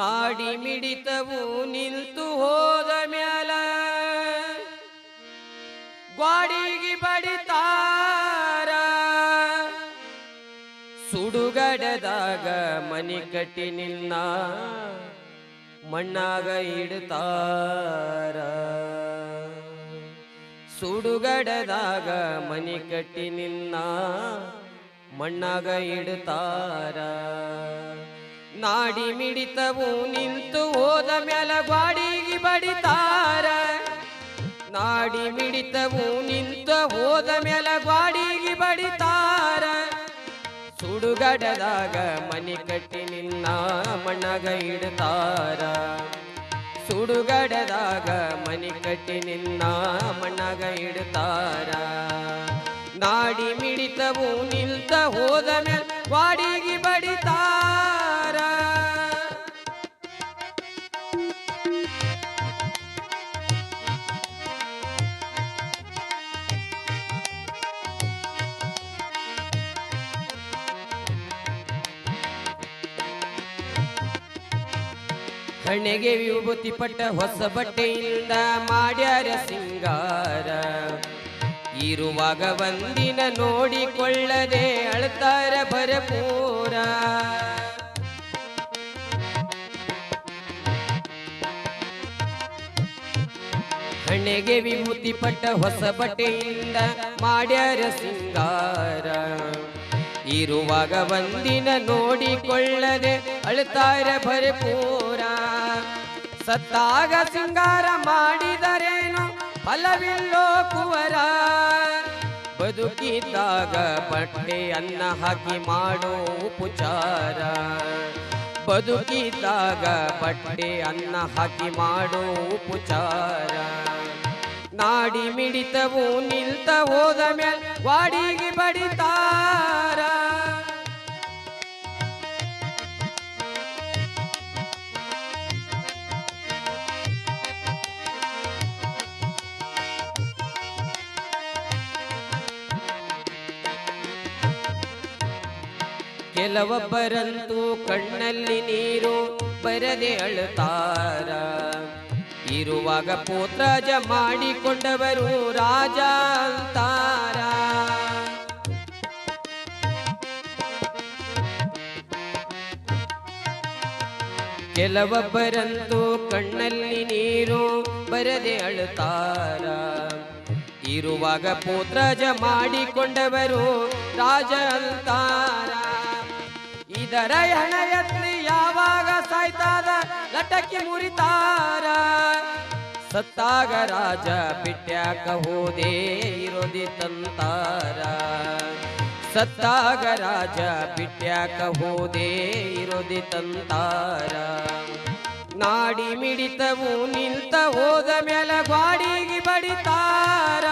ನಾಡಿ ಮಿಡಿತವು ನಿಂತು ಹೋದ ಮ್ಯಾಲ. ಗ್ವಾಡಿಗೆ ಬಡಿತಾರ. ಸುಡುಗಡದಾಗ ಮನಿ ಕಟ್ಟಿ ನಿನ್ನ ಮಣ್ಣಾಗ ಇಡ್ತಾರ. ಸುಡುಗಡದಾಗ ಮನಿ ಕಟ್ಟಿ ನಿನ್ನ ಮಣ್ಣಾಗ ಇಡ್ತಾರ. ನಾಡಿ ಮಿಡಿತವು ನಿಂತು ಹೋದ ಮ್ಯಾಲ ಬಾಡಿಗೆ ಬಡಿತಾರ. ನಾಡಿ ಮಿಡಿತವು ನಿಂತು ಹೋದ ಮ್ಯಾಲ ಬಾಡಿಗೆ ಬಡಿತಾರ. ಸುಡುಗಡದಾಗ ಮನಿ ಕಟ್ಟಿ ನಿನ್ನ ಮಣ್ಣಗ ಇಡ್ತಾರ. ಸುಡುಗಡದಾಗ ಮನಿ ಕಟ್ಟಿ ನಿನ್ನ ಮಣ್ಣಗ ಇಡ್ತಾರ. ನಾಡಿ ಮಿಡಿತವು ನಿಂತ ಹೋದ ಮೇಲೆ ಬಾಡಿಗೆ ಬಡಿತಾರ. ಹಣೆಗೆ ವಿಭೂತಿ ಪಟ್ಟ ಹೊಸ ಬಟ್ಟೆಯಿಂದ ಮಾಡ್ಯಾರ ಸಿಂಗಾರ. ಇರುವಾಗ ಒಂದಿನ ನೋಡಿಕೊಳ್ಳದೆ ಅಳ್ತಾರ ಭರಪೂರ. ಕಣ್ಣಿಗೆ ವಿಭೂತಿ ಪಟ್ಟ ಹೊಸ ಬಟ್ಟೆಯಿಂದ ಮಾಡ್ಯಾರ ಸಿಂಗಾರ. ಇರುವಾಗ ಒಂದಿನ ನೋಡಿಕೊಳ್ಳದೆ ಅಳ್ತಾರ ಭರಪೂರ. ಸತ್ತಾಗ ಸಿಂಗಾರ ಮಾಡಿದರೇನು? ಫಲವಿಲ್ಲೋ ಕುವರ. ಬದುಕಿದಾಗ ಬಟ್ಟೆ ಅನ್ನ ಹಾಕಿ ಮಾಡೋ ಉಪಚಾರ. ಬದುಕಿದಾಗ ಬಟ್ಟೆ ಅನ್ನ ಹಾಕಿ ಮಾಡೋ ಉಪಚಾರ. ನಾಡಿ ಮಿಡಿತವು ನಿಲ್ತ ಹೋದ ಮೇಲೆ ವಾಡಿಗೆ ಬಡಿತಾರ ಕೆಲವೊಬ್ಬರಂತೂ ಕಣ್ಣಲ್ಲಿ ನೀರು ಬರದೆ ಅಳುತ್ತಾರ. ಇರುವಾಗ ಪೋತ್ರಜ ಮಾಡಿಕೊಂಡವರು ರಾಜ ಅಂತಾರ. ಕೆಲವೊಬ್ಬರಂತೂ ಕಣ್ಣಲ್ಲಿ ನೀರು ಬರದೆ ಅಳುತ್ತಾರ. ಇರುವಾಗ ಪೋತ್ರಜ ಮಾಡಿಕೊಂಡವರು ರಾಜ ಅಂತಾರ. ಇದರ ಹೆಣ ಎತ್ತಿ ಯಾವಾಗ ಸಾಯ್ತಾದ ಲಟಕಿ ಮುರಿತಾರ. ಸತ್ತಾಗ ರಾಜ ಬಿಟ್ಯಾಕ ಹೋದೆ ಇರೋದಿ ತಂತಾರ. ಸತ್ತಾಗ ರಾಜ ಬಿಟ್ಯಾಕ ಹೋದೆ ಇರೋದಿ ತಂತಾರ. ನಾಡಿ ಮಿಡಿತವು ನಿಂತ ಹೋದ ಮೇಲೆ ಗ್ವಾಡಿಗೆ ಬಡಿತಾರ.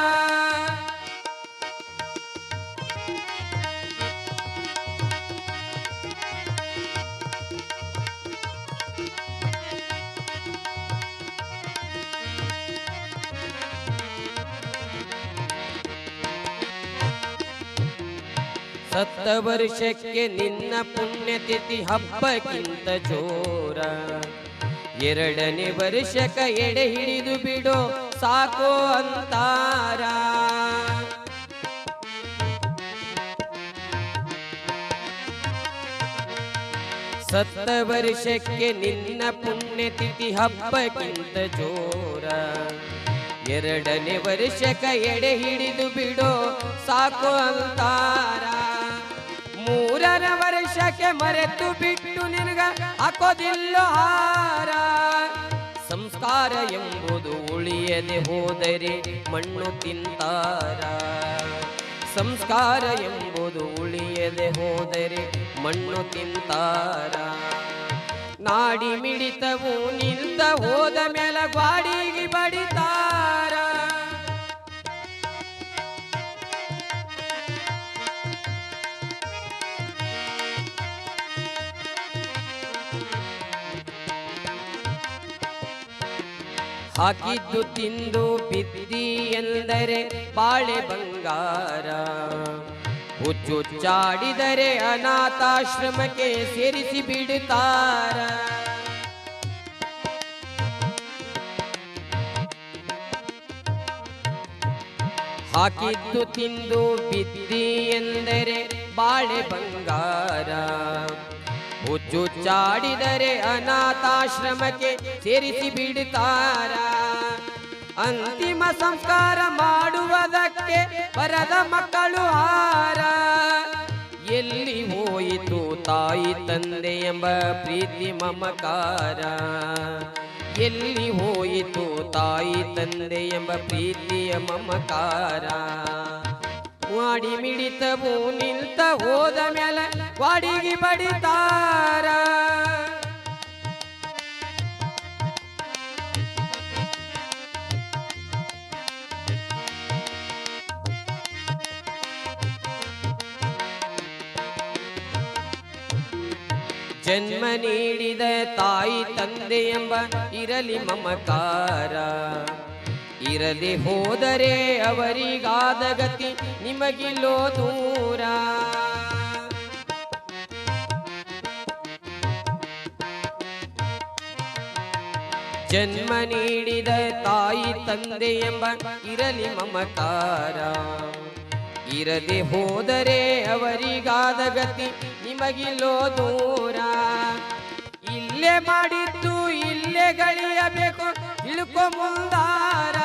ಸತ್ತ ವರ್ಷಕ್ಕೆ ನಿನ್ನ ಪುಣ್ಯತಿಥಿ ಹಬ್ಬಕ್ಕಿಂತ ಜೋರ. ಎರಡನೇ ವರ್ಷಕ ಎಡೆ ಹಿಡಿದು ಬಿಡೋ, ಸಾಕೋ ಅಂತಾರ. ಸತ್ತ ವರ್ಷಕ್ಕೆ ನಿನ್ನ ಪುಣ್ಯತಿಥಿ ಹಬ್ಬಕ್ಕಿಂತ ಜೋರ. ಎರಡನೇ ವರ್ಷಕ ಎಡೆ ಹಿಡಿದು ಬಿಡೋ, ಸಾಕು ಅಂತಾರ. ಮೂರರ ಮರೆತು ಬಿಟ್ಟು ನಿನಗ ಹಾಕೋದಿಲ್ಲ ಹಾರ. ಸಂಸ್ಕಾರ ಎಂಬುದು ಉಳಿಯದೆ ಹೋದರೆ ಮಣ್ಣು ತಿಂತಾರ. ಸಂಸ್ಕಾರ ಎಂಬುದು ಉಳಿಯದೆ ಹೋದರೆ ಮಣ್ಣು ತಿಂತಾರ. ನಾಡಿ ಮಿಡಿತವು ನಿಂತ ಹೋದ ಮೇಲೆ ಬಾಡಿಗೆ ಬಡಿತಾರ ಹಾಕಿದ್ದು ತಿಂದು ಬಿದ್ದಿ ಎಂದರೆ ಬಾಳೆ ಬಂಗಾರ. ಹುಚ್ಚುಚ್ಚಾಡಿದರೆ ಅನಾಥಾಶ್ರಮಕ್ಕೆ ಸೇರಿಸಿ ಬಿಡುತ್ತಾರ. ಹಾಕಿದ್ದು ತಿಂದು ಬಿದ್ದಿ ಎಂದರೆ ಬಾಳೆ ಬಂಗಾರ. ಹುಚ್ಚು ಚಾಡಿದರೆ ಅನಾಥಾಶ್ರಮಕ್ಕೆ ಸೇರಿಸಿ ಬಿಡುತ್ತಾರ. ಅಂತಿಮ ಸಂಸ್ಕಾರ ಮಾಡುವುದಕ್ಕೆ ಬರದ ಮಕ್ಕಳು ಹಾರ. ಎಲ್ಲಿ ಹೋಯಿತು ತಾಯಿ ತಂದೆ ಎಂಬ ಪ್ರೀತಿ ಮಮಕಾರ. ಎಲ್ಲಿ ಹೋಯಿತು ತಾಯಿ ತಂದೆ ಎಂಬ ಪ್ರೀತಿಯ ಮಮಕಾರ. ಮಾಡಿ ಮಿಡಿತವು ನಿಂತ ಹೋದ ಮೇಲೆ ವಾಡಿಗೆ ಬಡಿತಾರ ಜನ್ಮ ನೀಡಿದ ತಾಯಿ ತಂದೆ ಎಂಬ ಇರಲಿ ಮಮಕಾರ. ಇರಲಿ ಹೋದರೆ ಅವರಿಗಾದ ಗತಿ ನಿಮಗಿಲ್ಲೋ ದೂರ. ಜನ್ಮ ನೀಡಿದ ತಾಯಿ ತಂದೆ ಎಂಬ ಇರಲಿ ಮಮಕಾರ. ಇರದೆ ಹೋದರೆ ಅವರಿಗಾದ ಗತಿ ನಿಮಗಿಲ್ಲೋ ದೂರ. ಇಲ್ಲೇ ಮಾಡಿದ್ದು ಇಲ್ಲೇ ಗಳಿಯಬೇಕು ಇಳುಕೋ ಮುಂದಾರ.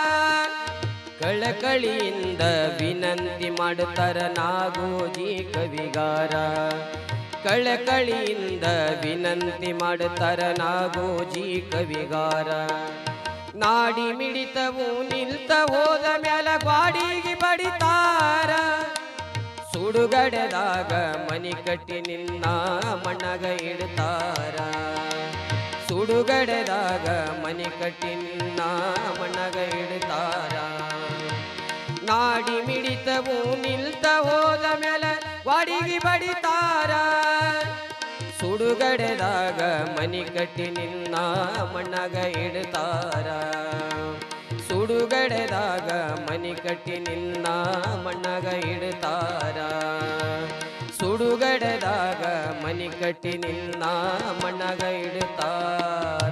ಕಳಕಳಿಯಿಂದ ವಿನಂತಿ ಮಾಡುತ್ತರ ನಾಗೋಜಿ ಕವಿಗಾರ. ಕಳಕಳಿಯಿಂದ ವಿನಂತಿ ಮಾಡುತ್ತರ ನಾಗೋಜಿ ಕವಿಗಾರ. ನಾಡಿ ಮಿಡಿತವು ನಿಲ್ತ ಹೋದ ಮ್ಯಾಲ ಗ್ವಾಡಿಗೆ ಬಡಿತಾರ. ಸುಡುಗಡೆದಾಗ ಮನಿ ಕಟ್ಟಿ ನಿನ್ನ ಮಣ್ಣಗ ಇಡ್ತಾರ. ಸುಡುಗಡೆದಾಗ ಮನಿ ಕಟ್ಟಿ ನಿನ್ನ ಮಣ್ಣಗ ಸುಡುಗಡೆದಾಗ ಮನಿ ಕಟ್ಟಿ ನಿನ್ನ ಮಣ್ಣಾಗ ಇಡ್ತಾರ. ಸುಡುಗಡೆದಾಗ ಮನಿ ಕಟ್ಟಿ ನಿನ್ನ ಮಣ್ಣಾಗ ಇಡ್ತಾರ. ಸುಡುಗಡೆದಾಗ ಮನಿ ಕಟ್ಟಿ ನಿನ್ನ ಮಣ್ಣಾಗ ಇಡ್ತಾರ.